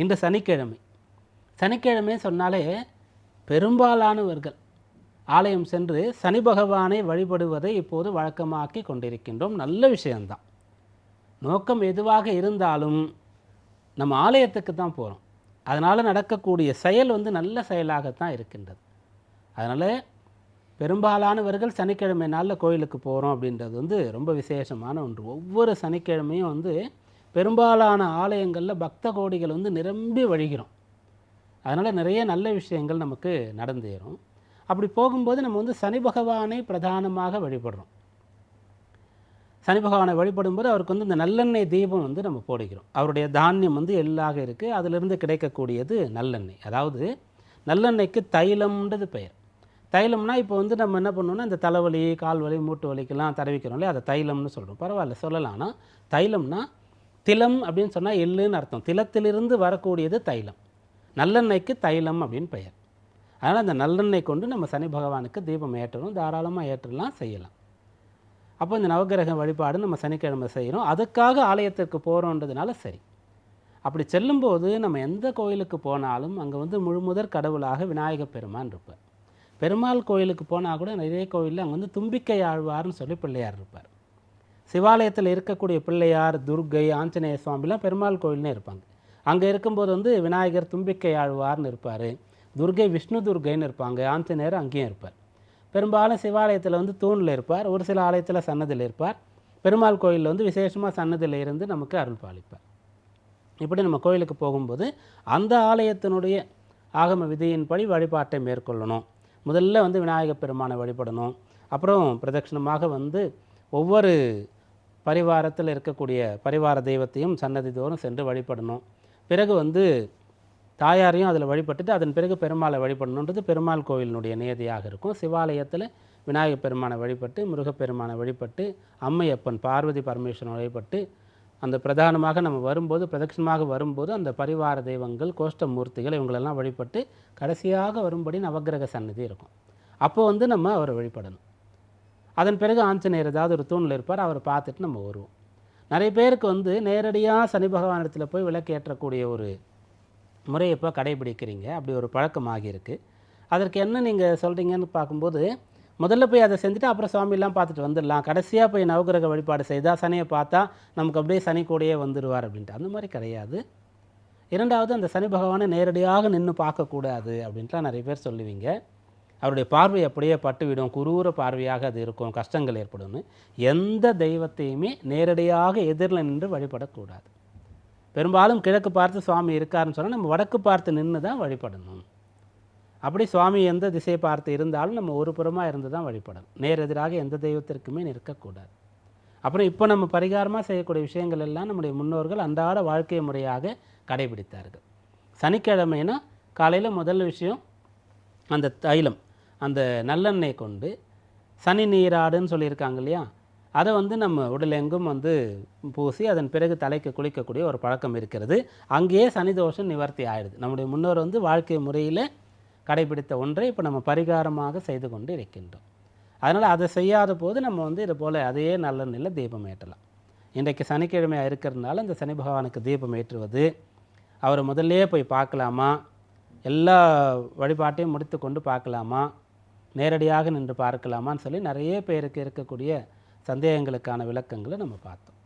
இன்று சனிக்கிழமை. சனிக்கிழமை சொன்னாலே பெரும்பாலானவர்கள் ஆலயம் சென்று சனி பகவானை வழிபடுவதை இப்போது வழக்கமாக்கி கொண்டிருக்கின்றோம். நல்ல விஷயம்தான். நோக்கம் எதுவாக இருந்தாலும் நம்ம ஆலயத்துக்கு தான் போகிறோம் அதனால் நடக்கக்கூடிய செயல் வந்து நல்ல செயலாகத்தான் இருக்கின்றது. அதனால் பெரும்பாலானவர்கள் சனிக்கிழமை நாளில் கோயிலுக்கு போகிறோம் அப்படின்றது வந்து ரொம்ப விசேஷமான ஒன்று. ஒவ்வொரு சனிக்கிழமையும் வந்து பெரும்பாலான ஆலயங்களில் பக்த கோடிகள் வந்து நிரம்பி வழிகிறோம். அதனால் நிறைய நல்ல விஷயங்கள் நமக்கு நடந்தேறும். அப்படி போகும்போது நம்ம வந்து சனி பகவானை பிரதானமாக வழிபடுறோம். சனி பகவானை வழிபடும்போது அவருக்கு வந்து இந்த நல்லெண்ணெய் தீபம் வந்து நம்ம போடுகிறோம். அவருடைய தானியம் வந்து எள்ளாக இருக்குது அதிலிருந்து கிடைக்கக்கூடியது நல்லெண்ணெய். அதாவது நல்லெண்ணெய்க்கு தைலம்ன்றது பெயர். தைலம்னா இப்போ வந்து நம்ம என்ன பண்ணோம்னா இந்த தலைவலி கால் வலி மூட்டு வலிக்கெல்லாம் தடவிக்கிறோம் இல்லையா? அதை தைலம்னு சொல்கிறோம் பரவாயில்ல சொல்லலாம். ஆனால் தைலம்னா திலம் அப்படின்னு சொன்னால் எள்ளுன்னு அர்த்தம். திலத்திலிருந்து வரக்கூடியது தைலம். நல்லெண்ணெய்க்கு தைலம் அப்படின்னு பெயர். அதனால் அந்த நல்லெண்ணெய் கொண்டு நம்ம சனி பகவானுக்கு தீபம் ஏற்றணும் தாராளமாக ஏற்றலாம் செய்யலாம். அப்போ இந்த நவகிரக வழிபாடு நம்ம சனிக்கிழமை செய்கிறோம் அதுக்காக ஆலயத்திற்கு போகிறோன்றதுனால சரி. அப்படி செல்லும்போது நம்ம எந்த கோயிலுக்கு போனாலும் அங்கே வந்து முழுமுதற் கடவுளாக விநாயகப் பெருமான் இருப்பார். பெருமாள் கோயிலுக்கு போனால் கூட நிறைய கோயிலில் அங்கே வந்து தும்பிக்கை ஆழ்வார்னு சொல்லி பிள்ளையார் இருப்பார். சிவாலயத்தில் இருக்கக்கூடிய பிள்ளையார் துர்க்கை ஆஞ்சநேய சுவாமிலாம் பெருமாள் கோயில்னே இருப்பாங்க. அங்கே இருக்கும்போது வந்து விநாயகர் தும்பிக்கை ஆழ்வார்னு இருப்பார். துர்க்கை விஷ்ணு துர்கைன்னு இருப்பாங்க. ஆஞ்சநேயர் அங்கேயும் இருப்பார். பெரும்பாலும் சிவாலயத்தில் வந்து தூணில் இருப்பார். ஒரு சில ஆலயத்தில் சன்னதியில் இருப்பார். பெருமாள் கோயிலில் வந்து விசேஷமாக சன்னதியில் இருந்து நமக்கு அருள் பாலிப்பார். இப்படி நம்ம கோயிலுக்கு போகும்போது அந்த ஆலயத்தினுடைய ஆகம விதியின்படி வழிபாட்டை மேற்கொள்ளணும். முதல்ல வந்து விநாயகப் பெருமானை வழிபடணும். அப்புறம் பிரதட்சணமாக வந்து ஒவ்வொரு பரிவாரத்தில் இருக்கக்கூடிய பரிவார தெய்வத்தையும் சன்னதி தோறும் சென்று வழிபடணும். பிறகு வந்து தாயாரையும் அதில் வழிபட்டுட்டு அதன் பிறகு பெருமாளை வழிபடணுன்றது பெருமாள் கோவிலினுடைய நியதியாக இருக்கும். சிவாலயத்தில் விநாயகப் பெருமானை வழிபட்டு முருகப்பெருமானை வழிபட்டு அம்மையப்பன் பார்வதி பரமேஸ்வரன் வழிபட்டு அந்த பிரதானமாக நம்ம வரும்போது பிரதட்சணமாக வரும்போது அந்த பரிவார தெய்வங்கள் கோஷ்ட மூர்த்திகள் இவங்களெல்லாம் வழிபட்டு கடைசியாக வரும்படி நவகிரக சன்னதி இருக்கும். அப்போ வந்து நம்ம அவரை வழிபடணும். அதன் பிறகு ஆஞ்சநேயர் ஏதாவது ஒரு தூணில் இருப்பார் அவரை பார்த்துட்டு நம்ம வருவோம். நிறைய பேருக்கு வந்து நேரடியாக சனி பகவானிடத்தில் போய் விளக்கு ஏற்றக்கூடிய ஒரு முறையை இப்போ கடைபிடிக்கிறீங்க. அப்படி ஒரு பழக்கமாகி ஆகியிருக்கு. அதற்கு என்ன நீங்கள் சொல்கிறீங்கன்னு பார்க்கும்போது முதல்ல போய் அதை செஞ்சுட்டு அப்புறம் சுவாமிலாம் பார்த்துட்டு வந்துடலாம். கடைசியாக போய் நவகிரக வழிபாடு செய்தால் சனியை பார்த்தா நமக்கு அப்படியே சனி கூடையே வந்துடுவார் அப்படின்ட்டு. அந்த மாதிரி கிடையாது. இரண்டாவது அந்த சனி பகவானை நேரடியாக நின்று பார்க்கக்கூடாது அப்படின்ட்டுலாம் நிறைய பேர் சொல்லுவீங்க. அவருடைய பார்வை அப்படியே பட்டுவிடும். குரூர பார்வையாக அது இருக்கும். கஷ்டங்கள் ஏற்படும்னு. எந்த தெய்வத்தையுமே நேரடியாக எதிரில் நின்று வழிபடக்கூடாது. பெரும்பாலும் கிழக்கு பார்த்து சுவாமி இருக்காருன்னு சொன்னால் நம்ம வடக்கு பார்த்து நின்று தான் வழிபடணும். அப்படி சுவாமி எந்த திசையை பார்த்து இருந்தாலும் நம்ம ஒரு புறமாக இருந்து தான் வழிபடணும் நேரெதிராக எந்த தெய்வத்திற்குமே நிற்கக்கூடாது. அப்புறம் இப்போ நம்ம பரிகாரமாக செய்யக்கூடிய விஷயங்கள் எல்லாம் நம்முடைய முன்னோர்கள் அன்றாட வாழ்க்கை முறையாக கடைபிடித்தார்கள். சனிக்கிழமைனா காலையில் முதல் விஷயம் அந்த தைலம். அந்த நல்லெண்ணெய் கொண்டு சனி நீராடுன்னு சொல்லியிருக்காங்க இல்லையா? அதை வந்து நம்ம உடலெங்கும் வந்து பூசி அதன் பிறகு தலைக்கு குளிக்கக்கூடிய ஒரு பழக்கம் இருக்கிறது. அங்கேயே சனி தோஷம் நிவர்த்தி ஆயிடுது. நம்முடைய முன்னோர் வந்து வாழ்க்கை முறையில் கடைபிடித்த ஒன்றை இப்போ நம்ம பரிகாரமாக செய்து கொண்டு இருக்கின்றோம். அதனால் அதை செய்யாத போது நம்ம வந்து இது போல் அதையே நல்லெண்ணெயில் தீபம் ஏற்றலாம். இன்றைக்கு சனிக்கிழமையாக இருக்கிறதுனால இந்த சனி பகவானுக்கு தீபம் ஏற்றுவது அவரை முதல்லே போய் பார்க்கலாமா? எல்லா வழிபாட்டையும் முடித்து கொண்டு பார்க்கலாமா? நேரடியாக நின்று பார்க்கலாமான்னு சொல்லி நிறைய பேருக்கு இருக்கக்கூடிய சந்தேகங்களுக்கான விளக்கங்களை நம்ம பார்த்தோம்.